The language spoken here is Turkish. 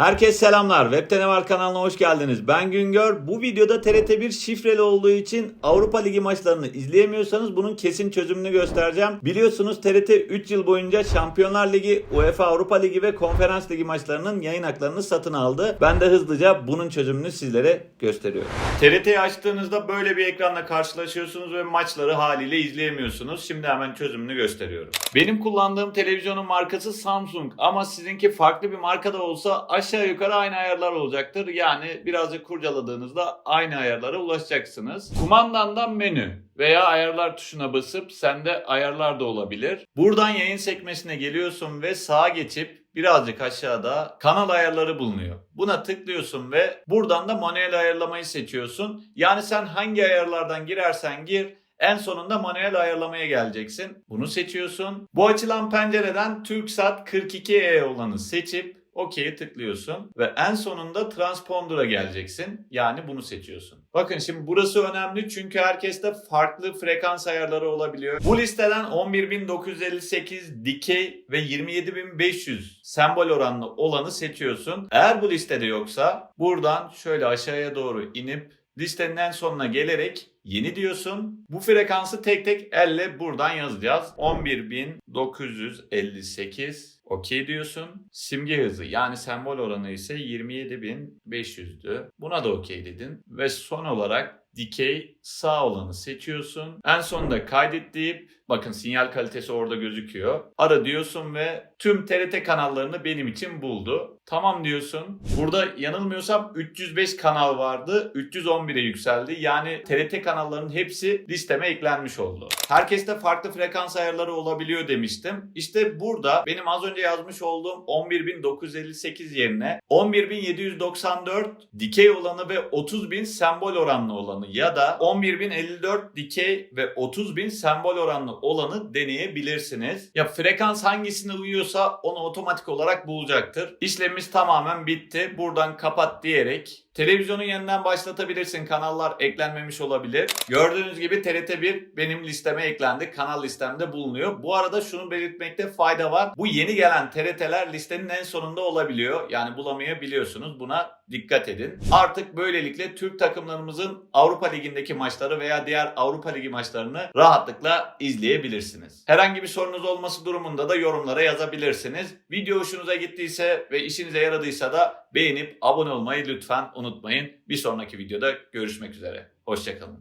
Herkese selamlar. Webte ne var kanalına hoş geldiniz. Ben Güngör. Bu videoda TRT1 şifreli olduğu için Avrupa Ligi maçlarını izleyemiyorsanız bunun kesin çözümünü göstereceğim. Biliyorsunuz TRT 3 yıl boyunca Şampiyonlar Ligi, UEFA Avrupa Ligi ve Konferans Ligi maçlarının yayın haklarını satın aldı. Ben de hızlıca bunun çözümünü sizlere gösteriyorum. TRT'yi açtığınızda böyle bir ekranla karşılaşıyorsunuz ve maçları haliyle izleyemiyorsunuz. Şimdi hemen çözümünü gösteriyorum. Benim kullandığım televizyonun markası Samsung ama sizinki farklı bir markada olsa aşağı yukarı aynı ayarlar olacaktır. Yani birazcık kurcaladığınızda aynı ayarlara ulaşacaksınız. Kumandandan menü veya ayarlar tuşuna basıp sende ayarlar da olabilir. Buradan yayın sekmesine geliyorsun ve sağa geçip birazcık aşağıda kanal ayarları bulunuyor. Buna tıklıyorsun ve buradan da manuel ayarlamayı seçiyorsun. Yani sen hangi ayarlardan girersen gir en sonunda manuel ayarlamaya geleceksin. Bunu seçiyorsun. Bu açılan pencereden TürkSat 42E olanı seçip OK'ye tıklıyorsun ve en sonunda transponder'a geleceksin. Yani bunu seçiyorsun. Bakın şimdi burası önemli çünkü herkeste farklı frekans ayarları olabiliyor. Bu listeden 11958 dikey ve 27500 sembol oranlı olanı seçiyorsun. Eğer bu listede yoksa buradan şöyle aşağıya doğru inip listenin en sonuna gelerek yeni diyorsun. Bu frekansı tek tek elle buradan yazacağız. 11958 okey diyorsun. Simge hızı yani sembol oranı ise 27500'dü. Buna da okey dedin. Ve son olarak dikey sağ olanı seçiyorsun. En sonunda kaydet deyip bakın sinyal kalitesi orada gözüküyor. Ara diyorsun ve tüm TRT kanallarını benim için buldu. Tamam diyorsun. Burada yanılmıyorsam 305 kanal vardı. 311'e yükseldi. Yani TRT kanallarının hepsi listeme eklenmiş oldu. Herkeste farklı frekans ayarları olabiliyor demiştim. İşte burada benim az önce yazmış olduğum 11958 yerine 11794 dikey olanı ve 30000 sembol oranlı olanı ya da 11054 dikey ve 30000 sembol oranlı olanı deneyebilirsiniz. Ya frekans hangisine uyuyorsa onu otomatik olarak bulacaktır. İşlemimiz tamamen bitti. Buradan kapat diyerek Televizyonu yeniden başlatabilirsin. Kanallar eklenmemiş olabilir. Gördüğünüz gibi TRT1 benim listeme eklendi. Kanal listemde bulunuyor. Bu arada şunu belirtmekte fayda var. Bu yeni gelen TRT'ler listenin en sonunda olabiliyor. Yani bulamayabiliyorsunuz. Buna dikkat edin. Artık böylelikle Türk takımlarımızın Avrupa Ligi'ndeki maçları veya diğer Avrupa Ligi maçlarını rahatlıkla izleyebilirsiniz. Herhangi bir sorunuz olması durumunda da yorumlara yazabilirsiniz. Video hoşunuza gittiyse ve işinize yaradıysa da beğenip abone olmayı lütfen unutmayın. Bir sonraki videoda görüşmek üzere. Hoşçakalın.